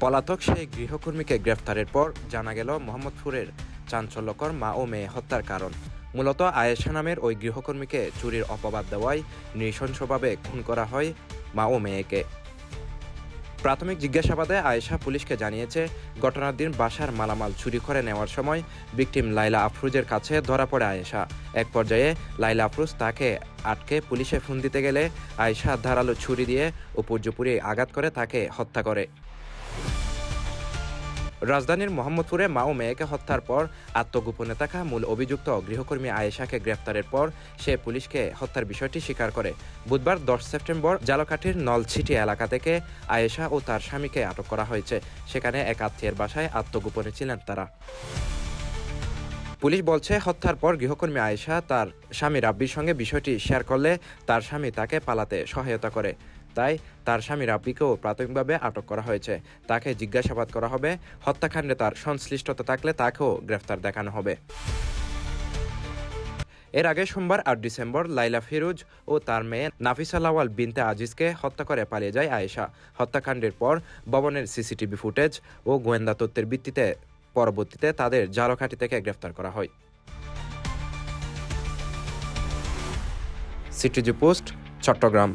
পলাতক সেই গৃহকর্মীকে গ্রেফতারের পর জানা গেল মোহাম্মদপুরের চাঞ্চল্যকর মা ও মেয়ে হত্যার কারণ। মূলত আয়েশা নামের ওই গৃহকর্মীকে চুরির অপবাদ দেওয়ায় নৃশংসভাবে খুন করা হয় মা ও মেয়েকে। প্রাথমিক জিজ্ঞাসাবাদে আয়েশা পুলিশকে জানিয়েছে, ঘটনার দিন বাসার মালামাল চুরি করে নেওয়ার সময় ভিকটিম লাইলা আফরুজের কাছে ধরা পড়ে আয়েশা। এক পর্যায়ে লাইলা আফরুজ তাকে আটকে পুলিশে ফোন দিতে গেলে আয়েশা ধারালো ছুরি দিয়ে উপর্যুপুরি আঘাত করে তাকে হত্যা করে। রাজধানীর মোহাম্মদপুরে মা ও মেয়েকে হত্যার পর আত্মগোপনে থাকা মূল অভিযুক্ত গৃহকর্মী আয়েশাকে গ্রেফতারের পর সে পুলিশকে হত্যার বিষয়টি স্বীকার করে। বুধবার দশ সেপ্টেম্বর জালকাঠির নলছিটি এলাকা থেকে আয়েশা ও তার স্বামীকে আটক করা হয়েছে। সেখানে এক আত্মীয়ের বাসায় আত্মগোপনে ছিলেন তারা। পুলিশ বলছে, হত্যার পর গৃহকর্মী আয়েশা তার স্বামী রাব্বির সঙ্গে বিষয়টি শেয়ার করলে তার স্বামী তাকে পালাতে সহায়তা করে। তাই তার স্বামী রাব্বিকেও প্রাথমিকভাবে আটক করা হয়েছে। তাকে জিজ্ঞাসাবাদ করা হবে। হত্যাকাণ্ডে তার সংশ্লিষ্টতা থাকলে তাকেও গ্রেফতার দেখানো হবে। এর আগে সোমবার আট ডিসেম্বর লাইলা ফিরোজ ও তার মেয়ে নাফিসা লাওয়াল বিনতে আজিজকে হত্যা করে পালিয়ে যায় আয়েশা। হত্যাকাণ্ডের পর ভবনের সিসিটিভি ফুটেজ ও গোয়েন্দা তথ্যের ভিত্তিতে পরবর্তীতে তাদের জালকাঠি থেকে গ্রেফতার করা হয়। CTG post, Chattogram.